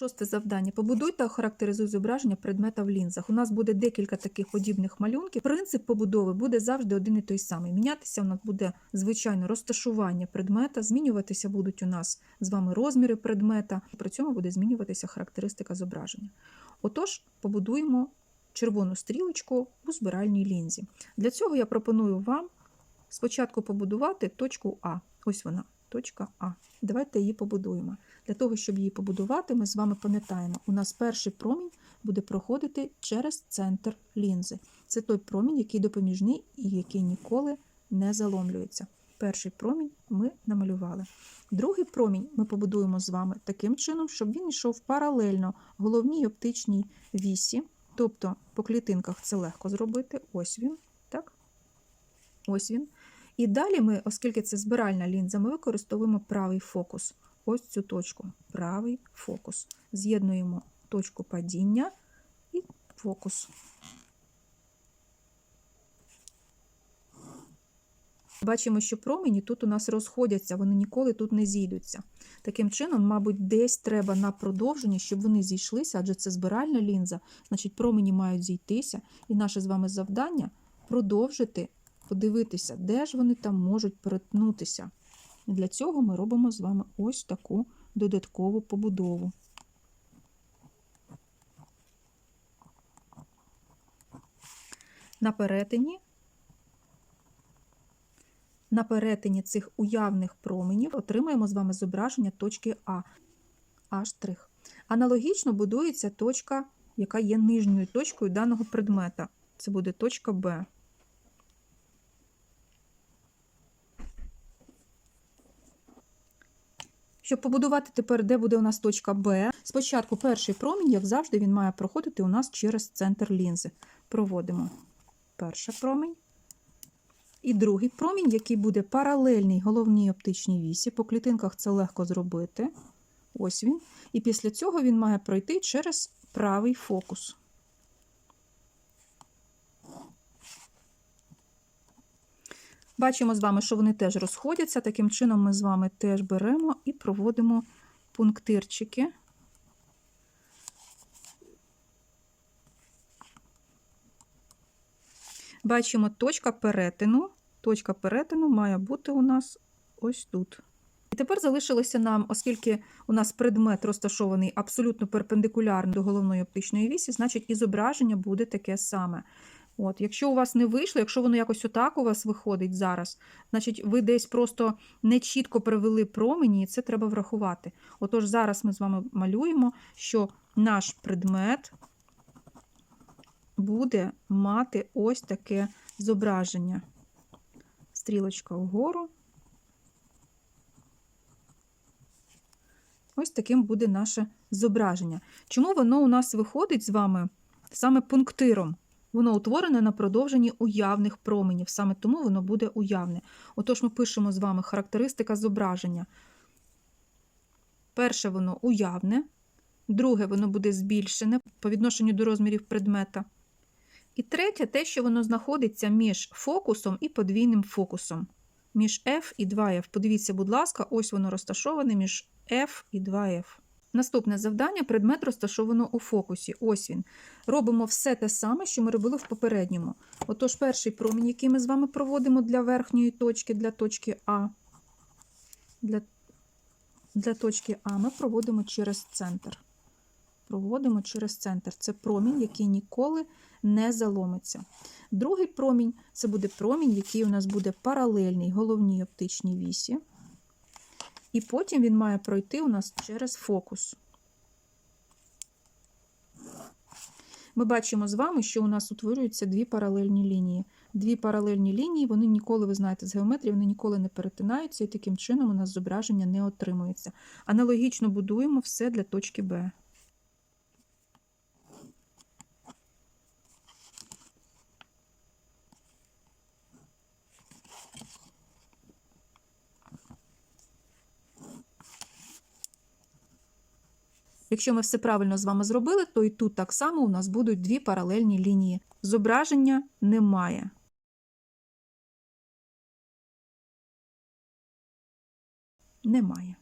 Шосте завдання. Побудуй та охарактеризуй зображення предмета в лінзах. У нас буде декілька таких подібних малюнків. Принцип побудови буде завжди один і той самий. Мінятися у нас буде, звичайно, розташування предмета, змінюватися будуть у нас з вами розміри предмета, при цьому буде змінюватися характеристика зображення. Отож, побудуємо червону стрілочку у збиральній лінзі. Для цього я пропоную вам спочатку побудувати точку А. Ось вона, точка А. Давайте її побудуємо. Для того, щоб її побудувати, ми з вами пам'ятаємо, у нас перший промінь буде проходити через центр лінзи. Це той промінь, який допоміжний і який ніколи не заломлюється. Перший промінь ми намалювали. Другий промінь ми побудуємо з вами таким чином, щоб він йшов паралельно головній оптичній вісі, тобто по клітинках це легко зробити. Ось він, так? Ось він. І далі ми, оскільки це збиральна лінза, ми використовуємо правий фокус. Ось цю точку. Правий фокус. З'єднуємо точку падіння і фокус. Бачимо, що промені тут у нас розходяться, вони ніколи тут не зійдуться. Таким чином, мабуть, десь треба на продовження, щоб вони зійшлися, адже це збиральна лінза, значить, промені мають зійтися. І наше з вами завдання продовжити подивитися, де ж вони там можуть перетнутися. Для цього ми робимо з вами ось таку додаткову побудову. На перетині, на перетині цих уявних променів отримаємо з вами зображення точки А, А'. Аналогічно будується точка, яка є нижньою точкою даного предмета. Це буде точка Б. Щоб побудувати тепер, де буде у нас точка Б, спочатку перший промінь, як завжди, він має проходити у нас через центр лінзи. Проводимо перший промінь. І другий промінь, який буде паралельний головній оптичній вісі. По клітинках це легко зробити. Ось він. І після цього він має пройти через правий фокус. Бачимо з вами, що вони теж розходяться. Таким чином, ми з вами теж беремо і проводимо пунктирчики. Бачимо точка перетину. Точка перетину має бути у нас ось тут. І тепер залишилося нам, оскільки у нас предмет розташований абсолютно перпендикулярно до головної оптичної вісі, значить і зображення буде таке саме. От, Якщо у вас не вийшло, якщо воно якось отак у вас виходить зараз, значить ви десь просто не чітко привели промені, і це треба врахувати. Отож, зараз ми з вами малюємо, що наш предмет буде мати ось таке зображення. Стрілочка вгору. Ось таким буде наше зображення. Чому воно у нас виходить з вами саме пунктиром? Воно утворене на продовженні уявних променів, саме тому воно буде уявне. Отож, ми пишемо з вами характеристика зображення. Перше воно уявне, друге воно буде збільшене по відношенню до розмірів предмета. І третє те, що воно знаходиться між фокусом і подвійним фокусом. Між F і 2F. Подивіться, будь ласка, ось воно розташоване між F і 2F. Наступне завдання предмет розташовано у фокусі. Ось він. Робимо все те саме, що ми робили в попередньому. Отож, перший промінь, який ми з вами проводимо для верхньої точки, для точки А. Для, для точки А ми проводимо через центр. Проводимо через центр. Це промінь, який ніколи не заломиться. Другий промінь це буде промінь, який у нас буде паралельний головній оптичній вісі. І потім він має пройти у нас через фокус. Ми бачимо з вами, що у нас утворюються дві паралельні лінії. Дві паралельні лінії, вони ніколи, ви знаєте, з геометрії, вони ніколи не перетинаються, і таким чином у нас зображення не отримується. Аналогічно будуємо все для точки Б. Якщо ми все правильно з вами зробили, то і тут так само у нас будуть дві паралельні лінії. Зображення немає. Немає.